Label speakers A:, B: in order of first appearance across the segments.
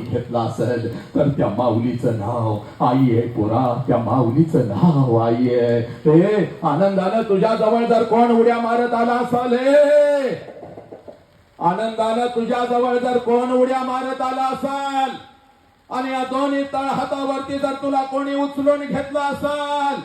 A: घेतला असेल तर त्या माऊलीचं नाव आई आहे पोरा त्या माऊलीचं नाव आई आहे. हे आनंदानं तुझ्या जवळ जर कोण उड्या मारत आला असाल आनंदानं तुझ्या जवळ जर कोण उड्या मारत आला असाल आणि या दोन्ही तळ हातावरती जर तुला कोणी उचलून घेतला असाल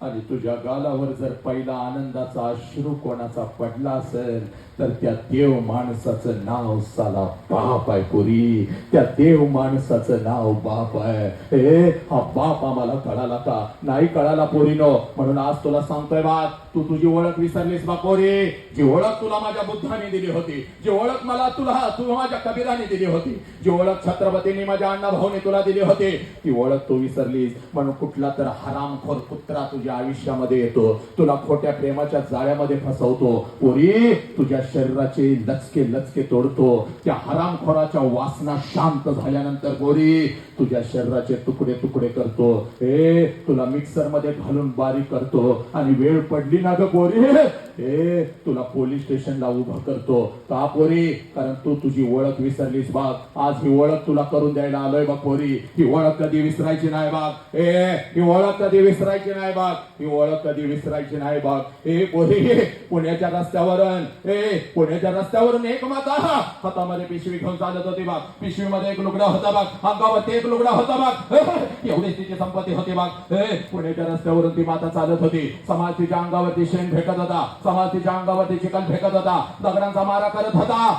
A: आणि तुझ्या गालावर जर पहिला आनंदाचा अश्रू कोणाचा पडला असेल तर त्या देव माणसाचं नाव साला बाप आहे पुरी. त्या देव माणसाचं नाव बाप आहे. ए हा बाप आम्हाला कळाला का? नाही कळाला पोरीनो. म्हणून आज तुला सांगतोय बा तू तुझी ओळख विसरलीस बा पोरी. जी ओळख तुला माझ्या बुद्धाने दिली होती जी ओळख मला तुला तू माझ्या कबीराने दिली होती जी ओळख छत्रपतींनी माझ्या अण्णा भाऊने तुला दिली होती ती ओळख तू विसरलीस. म्हणून कुठला तर हरामखोर कुत्रा तुझ्या आयुष्यामध्ये येतो. तुला खोट्या प्रेमाच्या जाळ्यामध्ये फसवतो. पोरी तुझ्या शरीराचे लचके लचके तोडतो. त्या हरामखोराच्या वासना शांत झाल्यानंतर गोरी तुझ्या शरीराचे तुकडे तुकडे करतो. ए तुला मिक्सरमध्ये घालून बारीक करतो. आणि वेळ पडली ना ग गोरी? ए तुला पोलीस स्टेशनला उभं करतो. का पोरी? कारण तू तुझी ओळख विसरलीस बाग. आज ही ओळख तुला करून द्यायला आलोय बा पोरी. ही ओळख कधी विसरायची नाही बाग. ए ही ओळख कधी विसरायची नाही बाग. ही ओळख कधी विसरायची नाही बाग. ए पोरी पुण्याच्या रस्त्यावरून. ए पुण्याच्या रस्त्यावरून एक माता हातामध्ये पिशवी घेऊन चालत होती बाग. पिशवीमध्ये एक लुगडा होता बाग. अंगावरती एक लुगडा होता बाग. एवढीच तिची संपत्ती होती बाग. ए पुण्याच्या रस्त्यावरून ती माता चालत होती. समाज तिच्या अंगावरती शेण फेकत होता. समाज तिच्या अंगावरती चिकन फेकत होता. दगडांचा मारा करत होता.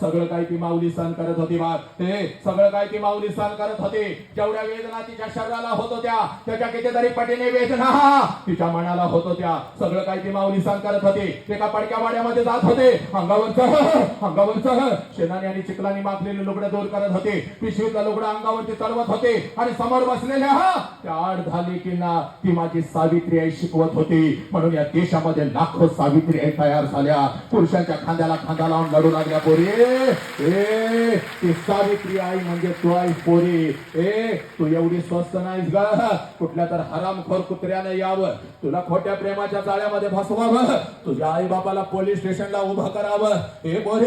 A: सगळं काही ती माऊली सहन करत होती बा. ते सगळं काही ती माऊली सहन करत होती. जेवढ्या वेदना तिच्या शरीराला होत होत्या त्याच्या कितीतरी पटीने वेदना तिच्या मनाला होत होत्या. सगळं काही ती माऊली सहन करत होती. ते का पडक्या वाड्यामध्ये जात होते. अंगावरच अंगावरच शेणाने आणि चिखलाने माखलेले लुगडे दूर करत होते. पिशवीतला लुगडं अंगावरती चढवत होते. आणि समोर बसलेल्या हा त्या आड झाली की ना ती माझी सावित्री आई शिकवत होती. म्हणून या देशामध्ये लाखो सावित्री आई तयार झाल्या. पुरुषांच्या खांद्याला खांदा लावून लढू लागल्या पोरी. ए ती सावित्री आई म्हणजे तू आई पोरी. ए तू एवढी स्वस्त नाहीस ग. कुठल्या तर हरामखोर कुत्र्याने यावं. तुला खोट्या प्रेमाच्या जाळ्यामध्ये फसवावं. तुझ्या आई बापाला पोलीस स्टेशनला उभं करावं. हे पोरी.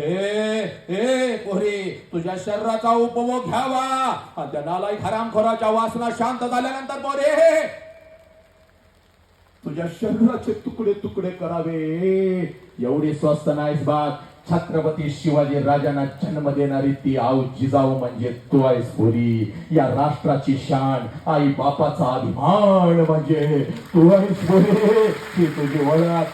A: ए ए पोरी. तुझ्या शरीराचा उपभोग घ्यावा. आणि त्या नालायक हरामखोराच्या वासना शांत झाल्यानंतर पोरी. तुझ्या शरीराचे तुकडे तुकडे करावे. एवढी स्वस्त नाहीस बाग छत्रपती शिवाजी राजांना जन्म देणारी ती आऊ जिजाऊ म्हणजे तू आहेस या राष्ट्राची शान आई बापाचा अभिमान म्हणजे तू आहेस ही तुझी ओळख.